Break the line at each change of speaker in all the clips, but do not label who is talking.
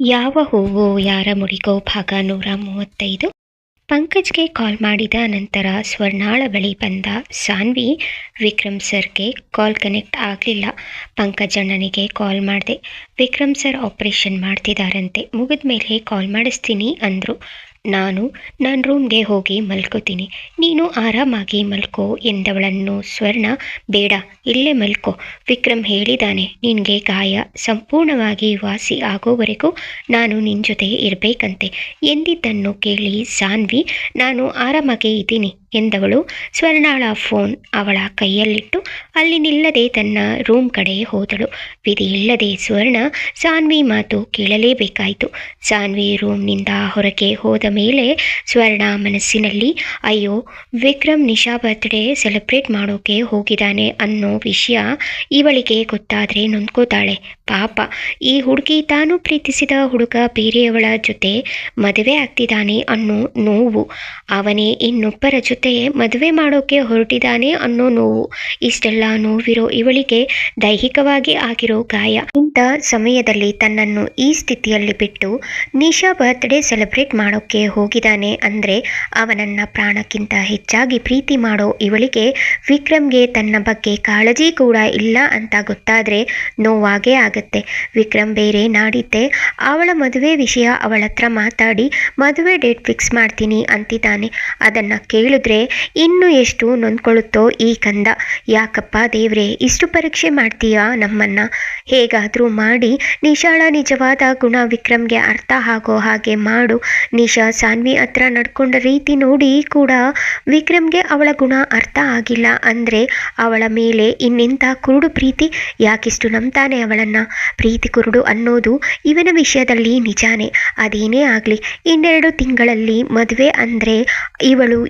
ಯಾವ ಹೂವು ಯಾರ ಮುಡಿಗೋ ಭಾಗ ನೂರ ಮೂವತ್ತೈದು? ಪಂಕಜ್ಗೆ ಕಾಲ್ ಮಾಡಿದ ನಂತರ ಸ್ವರ್ಣಾಳ ಬಳಿ ಬಂದ ಸಾನ್ವಿ, ವಿಕ್ರಮ್ ಸರ್ಗೆ ಕಾಲ್ ಕನೆಕ್ಟ್ ಆಗಲಿಲ್ಲ. ಪಂಕಜಣ್ಣನಿಗೆ ಕಾಲ್ ಮಾಡಿದೆ, ವಿಕ್ರಮ್ ಸರ್ ಆಪರೇಷನ್ ಮಾಡ್ತಿದ್ದಾರಂತೆ ಮುಗಿದ ಮೇಲೆ ಕಾಲ್ ಮಾಡಿಸ್ತೀನಿ ಅಂದರು. ನಾನು ನನ್ನ ರೂಮ್ಗೆ ಹೋಗಿ ಮಲ್ಕೋತೀನಿ. ನೀನು ಆರಾಮಾಗಿ ಮಲ್ಕೋ ಎಂದವಳನ್ನು ಸ್ವರ್ಣ, ಬೇಡ, ಇಲ್ಲೇ ಮಲ್ಕೋ. ವಿಕ್ರಮ್ ಹೇಳಿದಾನೆ, ನಿನಗೆ ಗಾಯ ಸಂಪೂರ್ಣವಾಗಿ ವಾಸಿ ಆಗೋವರೆಗೂ ನಾನು ನಿನ್ನ ಜೊತೆ ಇರಬೇಕಂತೆ. ಎಂದಿದ್ದನ್ನು ಕೇಳಿ ಸಾನ್ವಿ, ನಾನು ಆರಾಮಾಗೇ ಇದ್ದೀನಿ. ಎಂದವಳು. ಸ್ವರ್ಣಾಳ ಫೋನ್ ಅವಳ ಕೈಯಲ್ಲಿಟ್ಟು ಅಲ್ಲಿ ನಿಲ್ಲದೆ ತನ್ನ ರೂಮ್ ಕಡೆ ಹೋದಳು. ವಿಧಿಯಿಲ್ಲದೆ ಸ್ವರ್ಣ ಸಾನ್ವಿ ಮಾತು ಕೇಳಲೇಬೇಕಾಯಿತು. ಸಾನ್ವಿ ರೂಮ್ನಿಂದ ಹೊರಗೆ ಹೋದ ಮೇಲೆ ಸ್ವರ್ಣ ಮನಸ್ಸಿನಲ್ಲಿ, ಅಯ್ಯೋ, ವಿಕ್ರಮ್ ನಿಶಾ ಬರ್ತ್ಡೇ ಸೆಲೆಬ್ರೇಟ್ ಮಾಡೋಕೆ ಹೋಗಿದ್ದಾನೆ ಅನ್ನೋ ವಿಷಯ ಇವಳಿಗೆ ಗೊತ್ತಾದರೆ ನೊಂದ್ಕೋತಾಳೆ. ಪಾಪ, ಈ ಹುಡುಗಿ ತಾನು ಪ್ರೀತಿಸಿದ ಹುಡುಗ ಬೇರೆಯವಳ ಜೊತೆ ಮದುವೆ ಆಗ್ತಿದ್ದಾನೆ ಅನ್ನೋ ನೋವು. ಅವನೇ ಇನ್ನೊಬ್ಬರ ಜೊತೆ ಮದುವೆ ಮಾಡೋಕೆ ಹೊರಟಿದ್ದಾನೆ ಅನ್ನೋ ನೋವು. ಇಷ್ಟೆಲ್ಲ ನೋವಿರೋ ಇವಳಿಗೆ ದೈಹಿಕವಾಗಿ ಆಗಿರೋ ಗಾಯ. ಇಂಥ ಸಮಯದಲ್ಲಿ ತನ್ನನ್ನು ಈ ಸ್ಥಿತಿಯಲ್ಲಿ ಬಿಟ್ಟು ನಿಶಾ ಬರ್ತ್ಡೇ ಸೆಲೆಬ್ರೇಟ್ ಮಾಡೋಕೆ ಹೋಗಿದ್ದಾನೆ ಅಂದರೆ ಅವನನ್ನ ಪ್ರಾಣಕ್ಕಿಂತ ಹೆಚ್ಚಾಗಿ ಪ್ರೀತಿ ಮಾಡೋ ಇವಳಿಗೆ ವಿಕ್ರಮ್ಗೆ ತನ್ನ ಬಗ್ಗೆ ಕಾಳಜಿ ಕೂಡ ಇಲ್ಲ ಅಂತ ಗೊತ್ತಾದರೆ ನೋವಾಗೇ ಆಗುತ್ತೆ. ವಿಕ್ರಮ್ ಬೇರೆ ನಾಡಿದ್ದೆ. ಅವಳ ಮದುವೆ ವಿಷಯ ಅವಳ ಹತ್ರ ಮಾತಾಡಿ, ಮದುವೆ ಡೇಟ್ ಫಿಕ್ಸ್ ಮಾಡ್ತೀನಿ ಅಂತಿದ್ದಾನೆ. ಅದನ್ನು ಕೇಳಿದ್ರೆ ಇನ್ನು ಎಷ್ಟು ನೊಂದ್ಕೊಳ್ಳುತ್ತೋ ಈ ಕಂದ? ಯಾಕಪ್ಪ ದೇವ್ರೆ, ಇಷ್ಟು ಪರೀಕ್ಷೆ ಮಾಡ್ತೀಯಾ ನಮ್ಮನ್ನ? ಹೇಗಾದರೂ ಮಾಡಿ, ನಿಶಾಳ ನಿಜವಾದ ಗುಣ ವಿಕ್ರಮ್ಗೆ ಅರ್ಥ ಆಗೋ ಹಾಗೆ ಮಾಡು. ನಿಶಾ ಸಾನ್ವಿ ಹತ್ರ ನಡ್ಕೊಂಡ ರೀತಿ ನೋಡಿ ಕೂಡ ವಿಕ್ರಮ್ಗೆ ಅವಳ ಗುಣ ಅರ್ಥ ಆಗಿಲ್ಲ ಅಂದ್ರೆ ಅವಳ ಮೇಲೆ ಇನ್ನಿಂತ ಕುರುಡು ಪ್ರೀತಿ? ಯಾಕಿಷ್ಟು ನಂಬ್ತಾನೆ ಅವಳನ್ನ? ಪ್ರೀತಿ ಕುರುಡು ಅನ್ನೋದು ಇವನ ವಿಷಯದಲ್ಲಿ ನಿಜಾನೇ. ಅದೇನೇ ಆಗಲಿ, ಇನ್ನೆರಡು ತಿಂಗಳಲ್ಲಿ ಮದುವೆ ಅಂದ್ರೆ ಇವಳು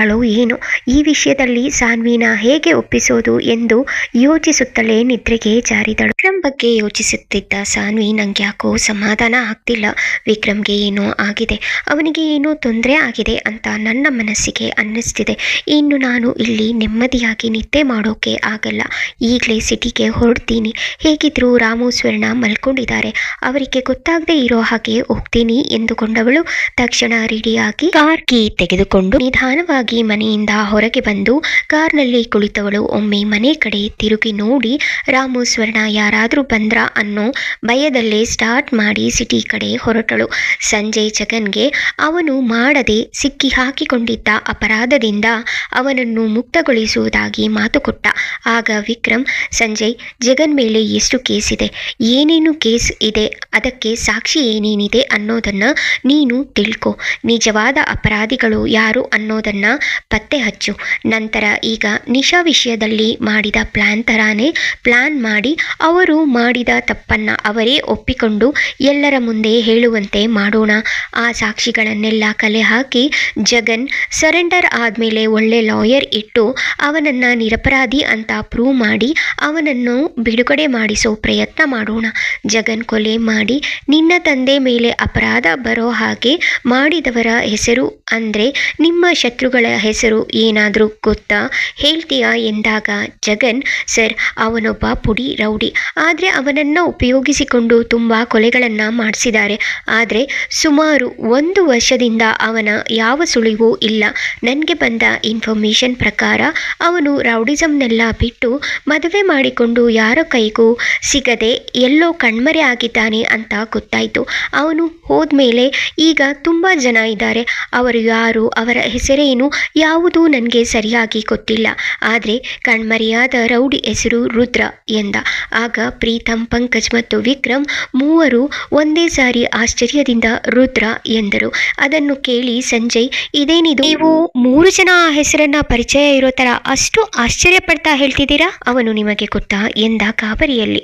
ಏನಂತಾಳೋ ಏನು? ಈ ವಿಷಯದಲ್ಲಿ ಸಾನ್ವಿನ ಹೇಗೆ ಒಪ್ಪಿಸೋದು ಎಂದು ಯೋಚಿಸುತ್ತಲೇ ನಿದ್ರೆಗೆ ಜಾರಿದಳು. ವಿಕ್ರಮ್ ಬಗ್ಗೆ ಯೋಚಿಸುತ್ತಿದ್ದ ಸಾನ್ವಿ ನಂಗೆ ಯಾಕೋ ಸಮಾಧಾನ ಆಗ್ತಿಲ್ಲ. ವಿಕ್ರಮ್ಗೆ ಏನೋ ಆಗಿದೆ. ಅವನಿಗೆ ಏನೋ ತೊಂದರೆ ಆಗಿದೆ ಅಂತ ನನ್ನ ಮನಸ್ಸಿಗೆ ಅನ್ನಿಸ್ತಿದೆ. ಇನ್ನು ನಾನು ಇಲ್ಲಿ ನೆಮ್ಮದಿಯಾಗಿ ನಿದ್ದೆ ಮಾಡೋಕೆ ಆಗಲ್ಲ. ಈಗಲೇ ಸಿಟಿಗೆ ಹೊರಡ್ತೀನಿ. ಹೇಗಿದ್ರು ರಾಮು, ಸ್ವರ್ಣ ಮಲ್ಕೊಂಡಿದ್ದಾರೆ. ಅವರಿಗೆ ಗೊತ್ತಾಗದೆ ಇರೋ ಹಾಗೆ ಹೋಗ್ತೀನಿ ಎಂದುಕೊಂಡವಳು. ತಕ್ಷಣ ರೆಡಿಯಾಗಿ ಕಾರ್ ಕೀ ತೆಗೆದುಕೊಂಡು ನಿಧಾನವಾಗಿ ಮನೆಯಿಂದ ಹೊರಗೆ ಬಂದು ಕಾರ್ನಲ್ಲಿ ಕುಳಿತವಳು. ಒಮ್ಮೆ ಮನೆ ಕಡೆ ತಿರುಗಿ ನೋಡಿ ರಾಮು ಸ್ವರ್ಣ ಯಾರಾದರೂ ಬಂದ್ರ ಅನ್ನೋ ಭಯದಲ್ಲೇ ಸ್ಟಾರ್ಟ್ ಮಾಡಿ ಸಿಟಿ ಕಡೆ ಹೊರಟಳು. ಸಂಜೆ ಜಗನ್ಗೆ ಅವನು ಮಾಡದೆ ಸಿಕ್ಕಿ ಹಾಕಿಕೊಂಡಿದ್ದ ಅಪರಾಧದಿಂದ ಅವನನ್ನು ಮುಕ್ತಗೊಳಿಸುವುದಾಗಿ ಮಾತು ಕೊಟ್ಟ. ಆಗ ವಿಕ್ರಮ್ ಸಂಜಯ್ ಜಗನ್ ಮೇಲೆ ಎಷ್ಟು ಇದೆ? ಏನೇನು ಕೇಸ್ ಇದೆ? ಅದಕ್ಕೆ ಸಾಕ್ಷಿ ಏನೇನಿದೆ ಅನ್ನೋದನ್ನು ನೀನು ತಿಳ್ಕೊ. ನಿಜವಾದ ಅಪರಾಧಿಗಳು ಯಾರು ಅನ್ನೋದನ್ನ ಪತ್ತೆ ಹಚ್ಚು. ನಂತರ ಈಗ ನಿಶಾ ವಿಷಯದಲ್ಲಿ ಮಾಡಿದ ಪ್ಲಾನ್ ಥರಾನೇ ಪ್ಲಾನ್ ಮಾಡಿ ಅವರು ಮಾಡಿದ ತಪ್ಪನ್ನ ಅವರೇ ಒಪ್ಪಿಕೊಂಡು ಎಲ್ಲರ ಮುಂದೆ ಹೇಳುವಂತೆ ಮಾಡೋಣ. ಆ ಸಾಕ್ಷಿಗಳನ್ನೆಲ್ಲ ಕಲೆ ಹಾಕಿ ಜಗನ್ ಸರೆಂಡರ್ ಆದಮೇಲೆ ಒಳ್ಳೆ ಲಾಯರ್ ಇಟ್ಟು ಅವನನ್ನು ನಿರಪರಾಧಿ ಅಂತ ಪ್ರೂವ್ ಮಾಡಿ ಅವನನ್ನು ಬಿಡುಗಡೆ ಮಾಡಿಸೋ ಪ್ರಯತ್ನ ಮಾಡೋಣ. ಜಗನ್ ಕೊಲೆ ಮಾಡಿ ನಿನ್ನ ತಂದೆ ಮೇಲೆ ಅಪರಾಧ ಬರೋ ಹಾಗೆ ಮಾಡಿದವರ ಹೆಸರು ಅಂದರೆ ನಿಮ್ಮ ಶತ್ರುಗಳ ಹೆಸರು ಏನಾದರೂ ಗೊತ್ತಾ? ಹೇಳ್ತೀಯಾ ಎಂದಾಗ, ಜಗನ್, ಸರ್, ಅವನೊಬ್ಬ ಪುಡಿ ರೌಡಿ. ಆದರೆ ಅವನನ್ನು ಉಪಯೋಗಿಸಿಕೊಂಡು ತುಂಬ ಕೊಲೆಗಳನ್ನು ಮಾಡಿಸಿದ್ದಾರೆ. ಆದರೆ ಸುಮಾರು ಒಂದು ವರ್ಷದಿಂದ ಅವನ ಯಾವ ಸುಳಿವೂ ಇಲ್ಲ. ನನಗೆ ಬಂದ ಇನ್ಫಾರ್ಮೇಷನ್ ಪ್ರಕಾರ ಅವನು ರೌಡಿಸಮ್ನೆಲ್ಲ ಬಿಟ್ಟು ಮದುವೆ ಮಾಡಿಕೊಂಡು ಯಾರ ಕೈಗೂ ಸಿಗದೆ ಎಲ್ಲೋ ಕಣ್ಮರೆ ಆಗಿದ್ದಾನೆ ಅಂತ ಗೊತ್ತಾಯಿತು. ಅವನು ಹೋದ್ಮೇಲೆ ಈಗ ತುಂಬ ಜನ ಇದ್ದಾರೆ. ಅವರು ಯಾರು? ಅವರ ಹೆಸರೇನು? ಯಾವುದೂ ನನಗೆ ಸರಿಯಾಗಿ ಗೊತ್ತಿಲ್ಲ. ಆದರೆ ಕಣ್ಮರೆಯಾದ ರೌಡಿ ಹೆಸರು ರುದ್ರ ಎಂದ. ಆಗ ಪ್ರೀತಂ, ಪಂಕಜ್ ಮತ್ತು ವಿಕ್ರಮ್ ಮೂವರು ಒಂದೇ ಸಾರಿ ಆಶ್ಚರ್ಯದಿಂದ ರುದ್ರ ಎಂದರು. ಅದನ್ನು ಕೇಳಿ ಸಂಜಯ್, ಇದೇನಿದು? ನೀವು ಮೂರು ಜನ ಆ ಹೆಸರನ್ನ ಪರಿಚಯ ಇರೋ ತರ ಅಷ್ಟು ಆಶ್ಚರ್ಯ ಪಡ್ತಾ ಹೇಳ್ತಿದ್ದೀರಾ? ಅವನು ನಿಮಗೆ ಗೊತ್ತಾ ಎಂದ ಗಾಬರಿಯಲ್ಲಿ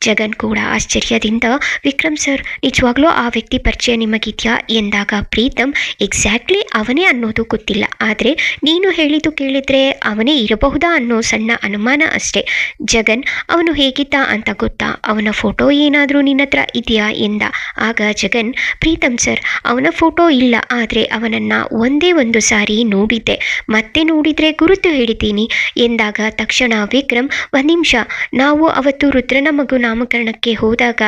ಜಗನ್ ಕೂಡ ಆಶ್ಚರ್ಯದಿಂದ, ವಿಕ್ರಮ್ ಸರ್, ನಿಜವಾಗ್ಲೂ ಆ ವ್ಯಕ್ತಿ ಪರಿಚಯ ನಿಮಗಿದೆಯಾ? ಎಂದಾಗ ಪ್ರೀತಮ್, ಎಕ್ಸಾಕ್ಟ್ಲಿ ಅವನೇ ಅನ್ನೋದು ಗೊತ್ತಿಲ್ಲ. ಆದರೆ ನೀನು ಹೇಳಿದ್ದು ಕೇಳಿದರೆ ಅವನೇ ಇರಬಹುದಾ ಅನ್ನೋ ಸಣ್ಣ ಅನುಮಾನ ಅಷ್ಟೇ. ಜಗನ್, ಅವನು ಹೇಗಿದ್ದ ಅಂತ ಗೊತ್ತಾ? ಅವನ ಫೋಟೋ ಏನಾದರೂ ನಿನ್ನ ಹತ್ರ ಇದೆಯಾ? ಎಂದ. ಆಗ ಜಗನ್, ಪ್ರೀತಮ್ ಸರ್, ಅವನ ಫೋಟೋ ಇಲ್ಲ. ಆದರೆ ಅವನನ್ನು ಒಂದೇ ಒಂದು ಸಾರಿ ನೋಡಿದ್ದೆ. ಮತ್ತೆ ನೋಡಿದರೆ ಗುರುತು ಹೇಳಿದ್ದೀನಿ. ಎಂದಾಗ ತಕ್ಷಣ ವಿಕ್ರಮ್, ಒಂದು ನಿಮಿಷ. ನಾವು ಅವತ್ತು ರುದ್ರನ ಮಗುನ ನಾಮಕರಣಕ್ಕೆ ಹೋದಾಗ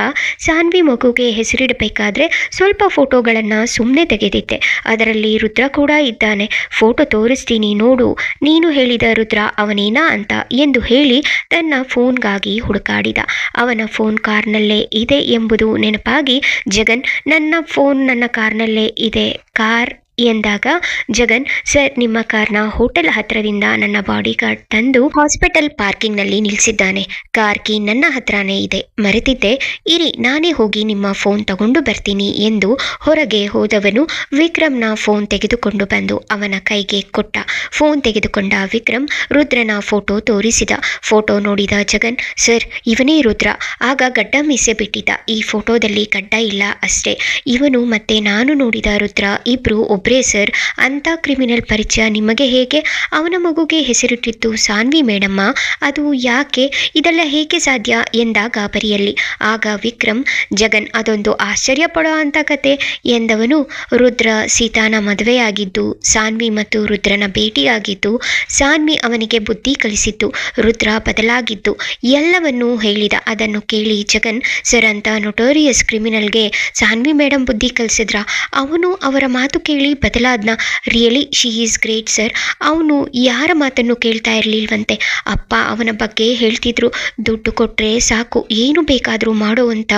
ಸಾನ್ವಿ ಮಗುಗೆ ಹೆಸರಿಡಬೇಕಾದ್ರೆ ಸ್ವಲ್ಪ ಫೋಟೋಗಳನ್ನು ಸುಮ್ಮನೆ ತೆಗೆದಿದ್ದೆ. ಅದರಲ್ಲಿ ರುದ್ರ ಕೂಡ ಇದ್ದಾನೆ. ಫೋಟೋ ತೋರಿಸ್ತೀನಿ ನೋಡು, ನೀನು ಹೇಳಿದ ರುದ್ರ ಅವನೇನಾ ಅಂತ ಎಂದು ಹೇಳಿ ತನ್ನ ಫೋನ್ಗಾಗಿ ಹುಡುಕಾಡಿದ. ಅವನ ಫೋನ್ ಕಾರ್ನಲ್ಲೇ ಇದೆ ಎಂಬುದು ನೆನಪಾಗಿ ಜಗನ್ ನನ್ನ ಫೋನ್ ನನ್ನ ಕಾರ್ನಲ್ಲೇ ಇದೆ. ಕಾರ್ ಎಂದಾಗ, ಜಗನ್, ಸರ್, ನಿಮ್ಮ ಕಾರ್ನ ಹೋಟೆಲ್ ಹತ್ರದಿಂದ ನನ್ನ ಬಾಡಿ ಗಾರ್ಡ್ ತಂದು ಹಾಸ್ಪಿಟಲ್ ಪಾರ್ಕಿಂಗ್ನಲ್ಲಿ ನಿಲ್ಲಿಸಿದ್ದಾನೆ ಕಾರ್ ಕೀ ನನ್ನ ಹತ್ರನೇ ಇದೆ. ಮರೆತಿದ್ದೆ. ಇರಿ, ನಾನೇ ಹೋಗಿ ನಿಮ್ಮ ಫೋನ್ ತಗೊಂಡು ಬರ್ತೀನಿ ಎಂದು ಹೊರಗೆ ಹೋದವನು ವಿಕ್ರಮ್ನ ಫೋನ್ ತೆಗೆದುಕೊಂಡು ಬಂದು ಅವನ ಕೈಗೆ ಕೊಟ್ಟ. ಫೋನ್ ತೆಗೆದುಕೊಂಡ ವಿಕ್ರಮ್ ರುದ್ರನ ಫೋಟೋ ತೋರಿಸಿದ. ಫೋಟೋ ನೋಡಿದ ಜಗನ್, ಸರ್, ಇವನೇ ರುದ್ರ. ಆಗ ಗಡ್ಡ ಮೀಸೆ ಬಿಟ್ಟಿದ್ದ. ಈ ಫೋಟೋದಲ್ಲಿ ಗಡ್ಡ ಇಲ್ಲ ಅಷ್ಟೇ. ಇವನು ಮತ್ತೆ ನಾನು ನೋಡಿದ ರುದ್ರ ಇಬ್ರು ಒಬ್ರೇ ಸರ್ ಅಂತ ಕ್ರಿಮಿನಲ್ ಪರಿಚಯ ನಿಮಗೆ ಹೇಗೆ? ಅವನ ಮಗುಗೆ ಹೆಸರಿಟ್ಟಿತ್ತು ಸಾನ್ವಿ ಮೇಡಮ್ಮ. ಅದು ಯಾಕೆ? ಇದೆಲ್ಲ ಹೇಗೆ ಸಾಧ್ಯ? ಎಂದ ಗಾಬರಿಯಲ್ಲಿ ಆಗ ವಿಕ್ರಮ್, ಜಗನ್, ಅದೊಂದು ಆಶ್ಚರ್ಯ ಪಡೋ ಅಂತ ಕತೆ ಎಂದವನು ರುದ್ರ ಸೀತಾನ ಮದುವೆಯಾಗಿದ್ದು, ಸಾನ್ವಿ ಮತ್ತು ರುದ್ರನ ಭೇಟಿಯಾಗಿದ್ದು, ಸಾನ್ವಿ ಅವನಿಗೆ ಬುದ್ಧಿ ಕಲಿಸಿದ್ದು, ರುದ್ರ ಬದಲಾಗಿದ್ದು, ಎಲ್ಲವನ್ನೂ ಹೇಳಿದ. ಅದನ್ನು ಕೇಳಿ ಜಗನ್, ಸರ್ ಅಂತ ನೊಟೋರಿಯಸ್ ಕ್ರಿಮಿನಲ್ಗೆ ಸಾನ್ವಿ ಮೇಡಮ್ ಬುದ್ಧಿ ಕಲಿಸಿದ್ರ? ಅವನು ಅವರ ಮಾತು ಕೇಳಿ ಬದಲಾದ್ನ really she is great sir ಅವನು ಯಾರ ಮಾತನ್ನು ಕೇಳ್ತಾ ಇರಲಿಲ್ವಂತೆ. ಅಪ್ಪ ಅವನ ಬಗ್ಗೆ ಹೇಳ್ತಿದ್ರು, ದುಡ್ಡು ಕೊಟ್ಟರೆ ಸಾಕು, ಏನು ಬೇಕಾದರೂ ಮಾಡುವಂಥ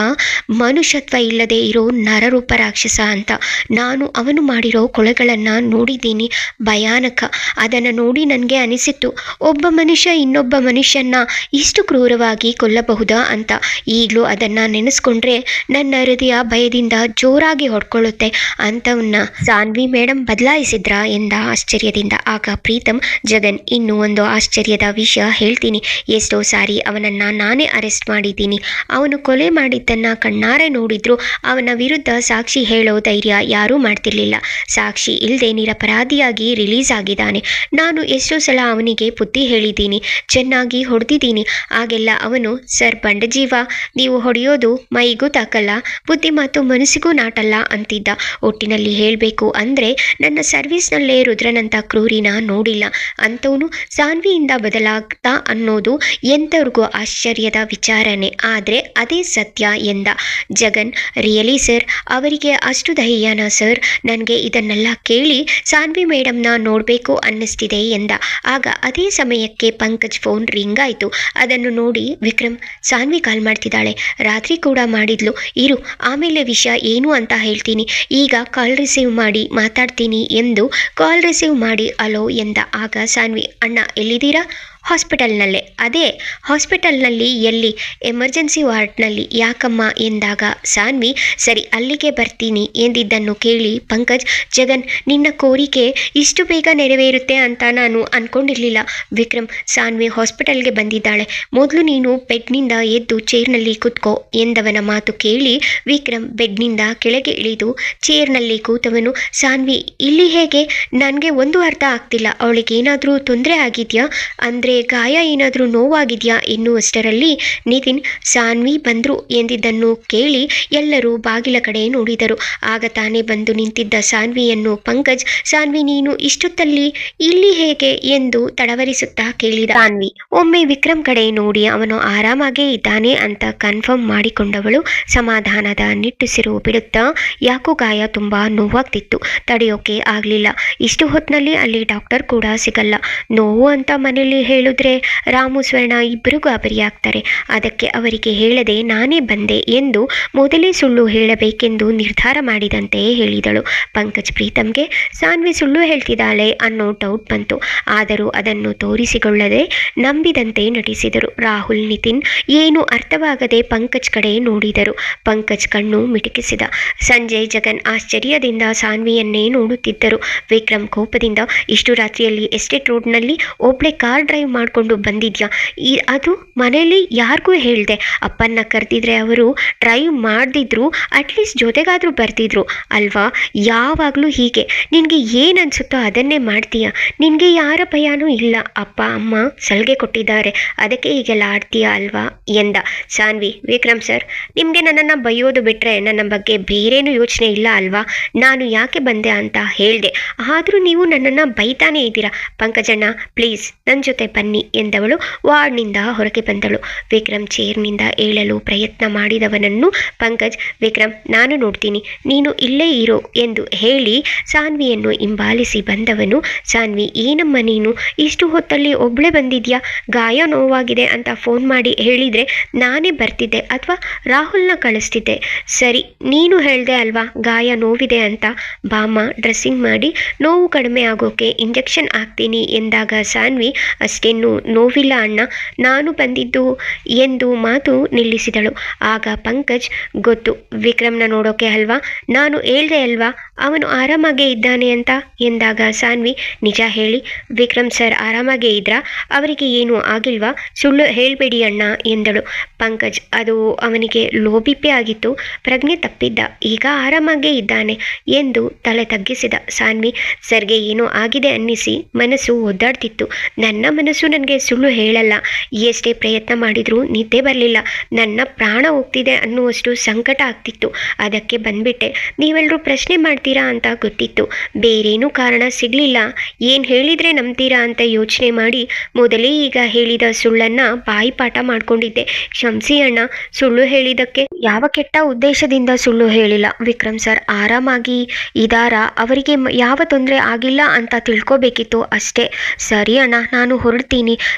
ಮನುಷ್ಯತ್ವ ಇಲ್ಲದೆ ಇರೋ ನರರೂಪ ರಾಕ್ಷಸ ಅಂತ. ನಾನು ಅವನು ಮಾಡಿರೋ ಕೊಳೆಗಳನ್ನು ನೋಡಿದ್ದೀನಿ, ಭಯಾನಕ. ಅದನ್ನು ನೋಡಿ ನನಗೆ ಅನಿಸಿತ್ತು. ಒಬ್ಬ ಮನುಷ್ಯ ಇನ್ನೊಬ್ಬ ಮನುಷ್ಯನ್ನ ಇಷ್ಟು ಕ್ರೂರವಾಗಿ ಕೊಲ್ಲಬಹುದಾ ಅಂತ. ಈಗಲೂ ಅದನ್ನು ನೆನೆಸ್ಕೊಂಡ್ರೆ ನನ್ನ ಹೃದಯ ಭಯದಿಂದ ಜೋರಾಗಿ ಹೊಡ್ಕೊಳ್ಳುತ್ತೆ. ಅಂತವನ್ನ ಸಾನ್ವಿ ಮೇಡಮ್ ಬದಲಾಯಿಸಿದ್ರಾ ಎಂದ ಆಶ್ಚರ್ಯದಿಂದ. ಆಗ ಪ್ರೀತಮ್ ಜಗನ್, ಇನ್ನು ಒಂದು ಆಶ್ಚರ್ಯದ ವಿಷಯ ಹೇಳ್ತೀನಿ. ಎಷ್ಟೋ ಸಾರಿ ಅವನನ್ನು ನಾನೇ ಅರೆಸ್ಟ್ ಮಾಡಿದ್ದೀನಿ. ಅವನು ಕೊಲೆ ಮಾಡಿದ್ದನ್ನು ಕಣ್ಣಾರೆ ನೋಡಿದ್ರು. ಅವನ ವಿರುದ್ಧ ಸಾಕ್ಷಿ ಹೇಳೋ ಧೈರ್ಯ ಯಾರೂ ಮಾಡ್ತಿರ್ಲಿಲ್ಲ. ಸಾಕ್ಷಿ ಇಲ್ಲದೆ ನಿರಪರಾಧಿಯಾಗಿ ರಿಲೀಸ್ ಆಗಿದ್ದಾನೆ. ನಾನು ಎಷ್ಟೋ ಸಲ ಅವನಿಗೆ ಬುದ್ಧಿ ಹೇಳಿದ್ದೀನಿ. ಚೆನ್ನಾಗಿ ಹೊಡೆದಿದ್ದೀನಿ. ಆಗೆಲ್ಲ ಅವನು ಸರ್ ಬಂಡಜೀವ, ನೀವು ಹೊಡೆಯೋದು ಮೈಗೂ ತಾಕಲ್ಲ. ಬುದ್ಧಿ ಮಾತು ಮನಸ್ಸಿಗೂ ನಾಟಲ್ಲ ಅಂತಿದ್ದ. ಒಟ್ಟಿನಲ್ಲಿ ಹೇಳಬೇಕು ಅಂದರೆ ನನ್ನ ಸರ್ವಿಸ್ನಲ್ಲೇ ರುದ್ರನಂತ ಕ್ರೂರಿನ ನೋಡಿಲ್ಲ. ಅಂಥವನು ಸಾನ್ವಿಯಿಂದ ಬದಲಾಗ್ತಾ ಅನ್ನೋದು ಎಂಥವ್ರಿಗೂ ಆಶ್ಚರ್ಯದ ವಿಚಾರನೆ. ಆದರೆ ಅದೇ ಸತ್ಯ ಎಂದ ಜಗನ್, ರಿಯಲಿ ಸರ್? ಅವರಿಗೆ ಅಷ್ಟು ಧೈರ್ಯನ ಸರ್? ನನಗೆ ಇದನ್ನೆಲ್ಲ ಕೇಳಿ ಸಾನ್ವಿ ಮೇಡಮ್ನ ನೋಡಬೇಕು ಅನ್ನಿಸ್ತಿದೆ ಎಂದ. ಆಗ ಅದೇ ಸಮಯಕ್ಕೆ ಪಂಕಜ್ ಫೋನ್ ರಿಂಗ್ ಆಯಿತು. ಅದನ್ನು ನೋಡಿ ವಿಕ್ರಮ್, ಸಾನ್ವಿ ಕಾಲ್ ಮಾಡ್ತಿದ್ದಾಳೆ. ರಾತ್ರಿ ಕೂಡ ಮಾಡಿದ್ಲು. ಇರು, ಆಮೇಲೆ ವಿಷಯ ಏನು ಅಂತ ಹೇಳ್ತೀನಿ. ಈಗ ಕಾಲ್ ರಿಸೀವ್ ಮಾಡಿ ಮಾತಾಡ್ತೀನಿ ಎಂದು ಕಾಲ್ ರಿಸೀವ್ ಮಾಡಿ ಅಲೋ ಎಂದ. ಆಗ ಸಾನ್ವಿ ಅಣ್ಣ ಎಲ್ಲಿದ್ದೀರಾ? ಹಾಸ್ಪಿಟಲ್ನಲ್ಲೇ. ಅದೇ ಹಾಸ್ಪಿಟಲ್ನಲ್ಲಿ ಎಲ್ಲಿ ಎಮರ್ಜೆನ್ಸಿ ವಾರ್ಡ್ನಲ್ಲಿ ಯಾಕಮ್ಮ ಎಂದಾಗ, ಸಾನ್ವಿ, ಸರಿ ಅಲ್ಲಿಗೆ ಬರ್ತೀನಿ ಎಂದಿದ್ದನ್ನು ಕೇಳಿ ಪಂಕಜ್, ಜಗನ್, ನಿನ್ನ ಕೋರಿಕೆ ಇಷ್ಟು ಬೇಗ ನೆರವೇರುತ್ತೆ ಅಂತ ನಾನು ಅಂದ್ಕೊಂಡಿರಲಿಲ್ಲ ವಿಕ್ರಮ್, ಸಾನ್ವಿ ಹಾಸ್ಪಿಟಲ್ಗೆ ಬಂದಿದ್ದಾಳೆ. ಮೊದಲು ನೀನು ಬೆಡ್ನಿಂದ ಎದ್ದು ಚೇರ್ನಲ್ಲಿ ಕೂತ್ಕೋ ಎಂದವನ ಮಾತು ಕೇಳಿ ವಿಕ್ರಮ್ ಬೆಡ್ನಿಂದ ಕೆಳಗೆ ಇಳಿದು ಚೇರ್ನಲ್ಲಿ ಕೂತವನು, ಸಾನ್ವಿ, ಇಲ್ಲಿ ಹೇಗೆ? ನನಗೆ ಒಂದು ಅರ್ಥ ಆಗ್ತಿಲ್ಲ. ಅವಳಿಗೇನಾದರೂ ತೊಂದರೆ ಆಗಿದೆಯಾ? ಅಂದರೆ ಗಾಯ ಏನಾದರೂ ನೋವಾಗಿದೆಯಾ ಎನ್ನುವಷ್ಟರಲ್ಲಿ ನಿತಿನ್, ಸಾನ್ವಿ ಬಂದರು ಎಂದಿದ್ದನ್ನು ಕೇಳಿ ಎಲ್ಲರೂ ಬಾಗಿಲ ಕಡೆ ನೋಡಿದರು. ಆಗ ತಾನೇ ಬಂದು ನಿಂತಿದ್ದ ಸಾನ್ವಿಯನ್ನು ಪಂಕಜ್, ಸಾನ್ವಿ ನೀನು ಇಷ್ಟೊತ್ತಲ್ಲಿ ಇಲ್ಲಿ ಹೇಗೆ ಎಂದು ತಡವರಿಸುತ್ತಾ ಕೇಳಿದ. ಸಾನ್ವಿ, ಒಮ್ಮೆ ವಿಕ್ರಮ್ ಕಡೆ ನೋಡಿ ಅವನು ಆರಾಮಾಗೇ ಇದ್ದಾನೆ ಅಂತ ಕನ್ಫರ್ಮ್ ಮಾಡಿಕೊಂಡವಳು ಸಮಾಧಾನದ ನಿಟ್ಟುಸಿರು ಬಿಡುತ್ತಾ ಯಾಕೋ ಗಾಯ ತುಂಬ ನೋವಾಗ್ತಿತ್ತು. ತಡೆಯೋಕೆ ಆಗಲಿಲ್ಲ. ಇಷ್ಟು ಹೊತ್ತಿನಲ್ಲಿ ಅಲ್ಲಿ ಡಾಕ್ಟರ್ ಕೂಡ ಸಿಗಲ್ಲ. ನೋವು ಅಂತ ಮನೆಯಲ್ಲಿ ಹೇಳಿದ್ರೆ ರಾಮು, ಸ್ವರ್ಣ ಇಬ್ಬರು ಗಾಬರಿಯಾಗ್ತಾರೆ ಅದಕ್ಕೆ ಅವರಿಗೆ ಹೇಳದೆ ನಾನೇ ಬಂದೆ ಎಂದು ಮೊದಲೇ ಸುಳ್ಳು ಹೇಳಬೇಕೆಂದು ನಿರ್ಧಾರ ಮಾಡಿದಂತೆಯೇ ಹೇಳಿದಳು. ಪಂಕಜ್ ಪ್ರೀತಮ್ಗೆ, ಸಾನ್ವಿ ಸುಳ್ಳು ಹೇಳ್ತಿದ್ದಾಳೆ ಅನ್ನೋ ಡೌಟ್ ಬಂತು. ಆದರೂ ಅದನ್ನು ತೋರಿಸಿಕೊಳ್ಳದೆ ನಂಬಿದಂತೆ ನಟಿಸಿದರು. ರಾಹುಲ್, ನಿತಿನ್ ಏನು ಅರ್ಥವಾಗದೆ ಪಂಕಜ್ ಕಡೆ ನೋಡಿದರು. ಪಂಕಜ್ ಕಣ್ಣು ಮಿಟುಕಿಸಿದ. ಸಂಜಯ್ ಜಗನ್ ಆಶ್ಚರ್ಯದಿಂದ ಸಾನ್ವಿಯನ್ನೇ ನೋಡುತ್ತಿದ್ದರು. ವಿಕ್ರಮ್ ಕೋಪದಿಂದ, ಇಷ್ಟು ರಾತ್ರಿಯಲ್ಲಿ ಎಸ್ಟೇಟ್ ರೋಡ್ನಲ್ಲಿ ಒಬ್ಳೆ ಕಾರ್ ಡ್ರೈವ್ ಮಾಡಿಕೊಂಡು ಬಂದಿದ್ಯಾ? ಈ, ಅದು ಮನೆಯಲ್ಲಿ ಯಾರಿಗೂ ಹೇಳಿದೆ. ಅಪ್ಪನ್ನ ಕರೆದಿದ್ರೆ ಅವರು ಡ್ರೈವ್ ಮಾಡಿದ್ರು ಅಟ್ಲೀಸ್ಟ್ ಜೊತೆಗಾದರೂ ಬರ್ತಿದ್ರು ಅಲ್ವಾ? ಯಾವಾಗಲೂ ಹೀಗೆ. ನಿನಗೆ ಏನು ಅನಿಸುತ್ತೋ ಅದನ್ನೇ ಮಾಡ್ತೀಯ. ನಿನಗೆ ಯಾರ ಭಯನೂ ಇಲ್ಲ. ಅಪ್ಪ, ಅಮ್ಮ ಸಲಿಗೆ ಕೊಟ್ಟಿದ್ದಾರೆ. ಅದಕ್ಕೆ ಹೀಗೆಲ್ಲ ಆಡ್ತೀಯ ಅಲ್ವಾ? ಎಂದ. ಸಾನ್ವಿ ವಿಕ್ರಮ್ ಸರ್, ನಿಮಗೆ ನನ್ನನ್ನು ಬೈಯೋದು ಬಿಟ್ಟರೆ ನನ್ನ ಬಗ್ಗೆ ಬೇರೇನೂ ಯೋಚನೆ ಇಲ್ಲ ಅಲ್ವಾ? ನಾನು ಯಾಕೆ ಬಂದೆ ಅಂತ ಹೇಳಿದೆ. ಆದರೂ ನೀವು ನನ್ನನ್ನು ಬೈತಾನೇ ಇದ್ದೀರಾ? ಪಂಕಜಣ್ಣ ಪ್ಲೀಸ್ ನನ್ನ ಜೊತೆ ಬನ್ನಿ ಎಂದವಳು. ವಾರ್ಡ್ನಿಂದ ಹೊರಗೆ ಬಂದಳು. ವಿಕ್ರಮ್ ಚೇರ್ನಿಂದ ಏಳಲು ಪ್ರಯತ್ನ ಮಾಡಿದವನನ್ನು ಪಂಕಜ್, ವಿಕ್ರಮ್, ನಾನು ನೋಡ್ತೀನಿ. ನೀನು ಇಲ್ಲೇ ಇರೋ ಎಂದು ಹೇಳಿ ಸಾನ್ವಿಯನ್ನು ಹಿಂಬಾಲಿಸಿ ಬಂದವನು. ಸಾನ್ವಿ, ಏನಮ್ಮ ನೀನು? ಇಷ್ಟು ಹೊತ್ತಲ್ಲಿ ಒಬ್ಳೆ ಬಂದಿದ್ಯಾ? ಗಾಯ ನೋವಾಗಿದೆ ಅಂತ ಫೋನ್ ಮಾಡಿ ಹೇಳಿದರೆ ನಾನೇ ಬರ್ತಿದ್ದೆ ಅಥವಾ ರಾಹುಲ್ನ ಕಳಿಸ್ತಿದ್ದೆ. ಸರಿ, ನೀನು ಹೇಳ್ದೆ ಅಲ್ವಾ ಗಾಯ ನೋವಿದೆ ಅಂತ? ಬಾಮ ಡ್ರೆಸ್ಸಿಂಗ್ ಮಾಡಿ ನೋವು ಕಡಿಮೆ ಆಗೋಕೆ ಇಂಜೆಕ್ಷನ್ ಹಾಕ್ತೀನಿ ಎಂದಾಗ ಸಾನ್ವಿ ಅಷ್ಟೇನು ನೋವಿಲ್ಲ ಅಣ್ಣ, ನಾನು ಬಂದಿದ್ದು ಎಂದು ಮಾತು ನಿಲ್ಲಿಸಿದಳು. ಆಗ ಪಂಕಜ್, ಗೊತ್ತು, ವಿಕ್ರಮ್ನ ನೋಡೋಕೆ ಅಲ್ವಾ? ನಾನು ಹೇಳ್ದೆ ಅಲ್ವಾ? ಅವನು ಆರಾಮಾಗೇ ಇದ್ದಾನೆ ಅಂತ? ಎಂದಾಗ ಸಾನ್ವಿ, ನಿಜ ಹೇಳಿ, ವಿಕ್ರಮ್ ಸರ್ ಆರಾಮಾಗೇ ಇದ್ರಾ? ಅವರಿಗೆ ಏನೂ ಆಗಿಲ್ವಾ? ಸುಳ್ಳು ಹೇಳಬೇಡಿ ಅಣ್ಣ, ಎಂದಳು. ಪಂಕಜ್, ಅದು ಅವನಿಗೆ ಲೋಬಿಪೆ ಆಗಿತ್ತು, ಪ್ರಜ್ಞೆ ತಪ್ಪಿದ್ದ, ಈಗ ಆರಾಮಾಗೇ ಇದ್ದಾನೆ, ಎಂದು ತಲೆ ತಗ್ಗಿಸಿದ ಸಾನ್ವಿ, ಸರ್ಗೆ ಏನೋ ಆಗಿದೆ ಅನ್ನಿಸಿ ಮನಸ್ಸು ಒದ್ದಾಡ್ತಿತ್ತು. ನನ್ನ ಮನಸ್ಸು ನನಗೆ ಸುಳ್ಳು ಹೇಳಲ್ಲ. ಎಷ್ಟೇ ಪ್ರಯತ್ನ ಮಾಡಿದರೂ ನಿದ್ದೆ ಬರಲಿಲ್ಲ. ನನ್ನ ಪ್ರಾಣ ಹೋಗ್ತಿದೆ ಅನ್ನುವಷ್ಟು ಸಂಕಟ ಆಗ್ತಿತ್ತು. ಅದಕ್ಕೆ ಬಂದ್ಬಿಟ್ಟೆ. ನೀವೆಲ್ಲರೂ ಪ್ರಶ್ನೆ ಮಾಡ್ತೀರಾ ಅಂತ ಗೊತ್ತಿತ್ತು. ಬೇರೇನೂ ಕಾರಣ ಸಿಗಲಿಲ್ಲ. ಏನು ಹೇಳಿದರೆ ನಂಬ್ತೀರಾ ಅಂತ ಯೋಚನೆ ಮಾಡಿ ಮೊದಲೇ ಈಗ ಹೇಳಿದ ಸುಳ್ಳನ್ನು ಬಾಯಿಪಾಠ ಮಾಡ್ಕೊಂಡಿದ್ದೆ. ಕ್ಷಮಿಸಿ ಅಣ್ಣ, ಸುಳ್ಳು ಹೇಳಿದ್ದಕ್ಕೆ ಯಾವ ಕೆಟ್ಟ ಉದ್ದೇಶದಿಂದ ಸುಳ್ಳು ಹೇಳಿಲ್ಲ. ವಿಕ್ರಮ್ ಸರ್, ಆರಾಮಾಗಿ ಇದಾರ? ಅವರಿಗೆ ಯಾವ ತೊಂದರೆ ಆಗಿಲ್ಲ ಅಂತ ತಿಳ್ಕೊಬೇಕಿತ್ತು ಅಷ್ಟೇ. ಸರಿ ಅಣ್ಣ, ನಾನು ಹೊರಡ್ತೀನಿ.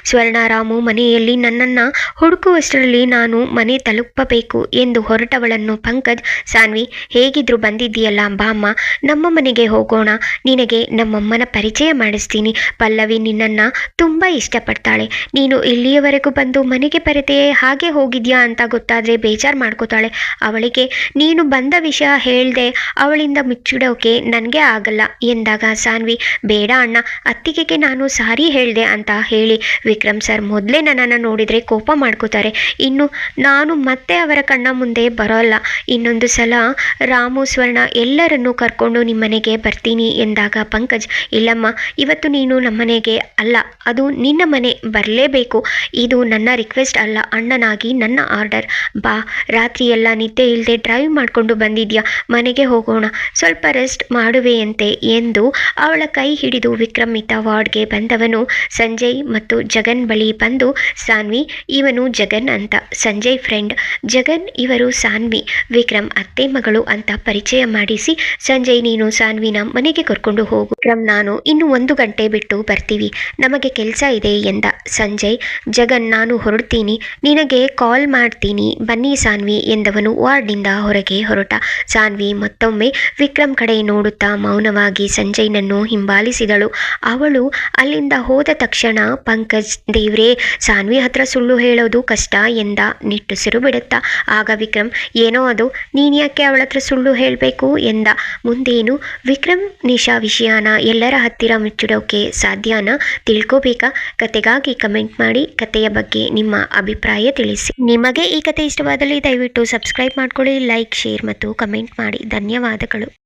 ಸ್ವರ್ಣಾರಾಮು ಮನೆಯಲ್ಲಿ ನನ್ನನ್ನು ಹುಡುಕುವಷ್ಟರಲ್ಲಿ ನಾನು ಮನೆ ತಲುಪಬೇಕು ಎಂದು ಹೊರಟವಳನ್ನು ಪಂಕಜ್, ಸಾನ್ವಿ, ಹೇಗಿದ್ರು ಬಂದಿದ್ದೀಯಲ್ಲ ಬಾಮ್ಮ, ನಮ್ಮ ಮನೆಗೆ ಹೋಗೋಣ. ನಿನಗೆ ನಮ್ಮಮ್ಮನ ಪರಿಚಯ ಮಾಡಿಸ್ತೀನಿ. ಪಲ್ಲವಿ ನಿನ್ನನ್ನು ತುಂಬ ಇಷ್ಟಪಡ್ತಾಳೆ. ನೀನು ಇಲ್ಲಿಯವರೆಗೂ ಬಂದು ಮನೆಗೆ ಬರದೆಯೇ ಹಾಗೆ ಹೋಗಿದ್ಯಾ ಅಂತ ಗೊತ್ತಾದರೆ ಬೇಜಾರು ಮಾಡ್ಕೋತಾಳೆ. ಅವಳಿಗೆ, ನೀನು ಬಂದ ವಿಷಯ ಹೇಳ್ದೆ, ಅವಳಿಂದ ಮುಚ್ಚಿಡೋಕೆ ನನಗೆ ಆಗಲ್ಲ ಎಂದಾಗ ಸಾನ್ವಿ, ಬೇಡ ಅಣ್ಣ, ಅತ್ತಿಗೆಗೆ ನಾನು ಸಾರಿ ಹೇಳಿದೆ ಅಂತ ಹೇಳಿ ವಿಕ್ರಮ್ ಸರ್ ಮೊದಲೇ ನನ್ನನ್ನು ನೋಡಿದರೆ ಕೋಪ ಮಾಡ್ಕೋತಾರೆ. ಇನ್ನು ನಾನು ಮತ್ತೆ ಅವರ ಕಣ್ಣ ಮುಂದೆ ಬರೋಲ್ಲ. ಇನ್ನೊಂದು ಸಲ ರಾಮು, ಸ್ವರ್ಣ ಎಲ್ಲರನ್ನೂ ಕರ್ಕೊಂಡು ನಿಮ್ಮನೆಗೆ ಬರ್ತೀನಿ ಎಂದಾಗ ಪಂಕಜ್, ಇಲ್ಲಮ್ಮ, ಇವತ್ತು ನೀನು ನಮ್ಮನೆಗೆ ಅಲ್ಲ, ಅದು ನಿನ್ನ ಮನೆ ಬರಲೇಬೇಕು. ಇದು ನನ್ನ ರಿಕ್ವೆಸ್ಟ್ ಅಲ್ಲ, ಅಣ್ಣನಾಗಿ ನನ್ನ ಆರ್ಡರ್ ಬಾ, ರಾತ್ರಿ ಎಲ್ಲ ನಿದ್ದೆ ಇಲ್ಲದೆ ಡ್ರೈವ್ ಮಾಡಿಕೊಂಡು ಬಂದಿದ್ಯಾ? ಮನೆಗೆ ಹೋಗೋಣ, ಸ್ವಲ್ಪ ರೆಸ್ಟ್ ಮಾಡುವೆಯಂತೆ ಎಂದು ಅವಳ ಕೈ ಹಿಡಿದು ವಿಕ್ರಮಿತ ವಾರ್ಡ್ಗೆ ಬಂದವನು. ಸಂಜಯ್ ಮತ್ತು ಜಗನ್ ಬಳಿ ಬಂದು, ಸಾನ್ವಿ, ಇವನು ಜಗನ್ ಅಂತ. ಸಂಜಯ್ ಫ್ರೆಂಡ್ ಜಗನ್, ಇವರು ಸಾನ್ವಿ. ವಿಕ್ರಮ್ ಅತ್ತೆ, ಮಗಳು ಅಂತ ಪರಿಚಯ ಮಾಡಿಸಿ, ಸಂಜಯ್, ನೀನು ಸಾನ್ವಿನ ಮನೆಗೆ ಕರ್ಕೊಂಡು ಹೋಗು. ವಿಕ್ರಮ್, ನಾನು ಇನ್ನು ಒಂದು ಗಂಟೆ ಬಿಟ್ಟು ಬರ್ತೀವಿ. ನಮಗೆ ಕೆಲಸ ಇದೆ ಎಂದ ಸಂಜಯ್. ಜಗನ್, ನಾನು ಹೊರಡ್ತೀನಿ. ನಿನಗೆ ಕಾಲ್ ಮಾಡ್ತೀನಿ. ಬನ್ನಿ ಸಾನ್ವಿ ಎಂದವನು ವಾರ್ಡ್ನಿಂದ ಹೊರಗೆ ಹೊರಟ. ಸಾನ್ವಿ ಮತ್ತೊಮ್ಮೆ ವಿಕ್ರಮ್ ಕಡೆ ನೋಡುತ್ತಾ ಮೌನವಾಗಿ ಸಂಜಯ್ನನ್ನು ಹಿಂಬಾಲಿಸಿದಳು. ಅವಳು ಅಲ್ಲಿಂದ ಹೋದ ತಕ್ಷಣ ಪಂಕಜ್, ದೇವ್ರೇ, ಸಾನ್ವಿ ಹತ್ರ ಸುಳ್ಳು ಹೇಳೋದು ಕಷ್ಟ ಎಂದ ನಿಟ್ಟುಸಿರು ಬಿಡುತ್ತಾ. ಆಗ ವಿಕ್ರಮ್, ಏನೋ ಅದು, ನೀನು ಯಾಕೆ ಅವಳ ಹತ್ರ ಸುಳ್ಳು ಹೇಳಬೇಕು ಎಂದ. ಮುಂದೇನು, ವಿಕ್ರಮ್, ನಿಶಾ, ವಿಷಯನ ಎಲ್ಲರ ಹತ್ತಿರ ಮುಚ್ಚಿಡೋಕೆ ಸಾಧ್ಯನ ತಿಳ್ಕೋಬೇಕಾ? ಕತೆಗಾಗಿ ಕಮೆಂಟ್ ಮಾಡಿ ಕತೆಯ ಬಗ್ಗೆ ನಿಮ್ಮ ಅಭಿಪ್ರಾಯ ತಿಳಿಸಿ. ನಿಮಗೆ ಈ ಕತೆ ಇಷ್ಟವಾದಲ್ಲಿ ದಯವಿಟ್ಟು ಸಬ್ಸ್ಕ್ರೈಬ್ ಮಾಡ್ಕೊಳ್ಳಿ, ಲೈಕ್, ಶೇರ್ ಮತ್ತು ಕಮೆಂಟ್ ಮಾಡಿ. ಧನ್ಯವಾದಗಳು.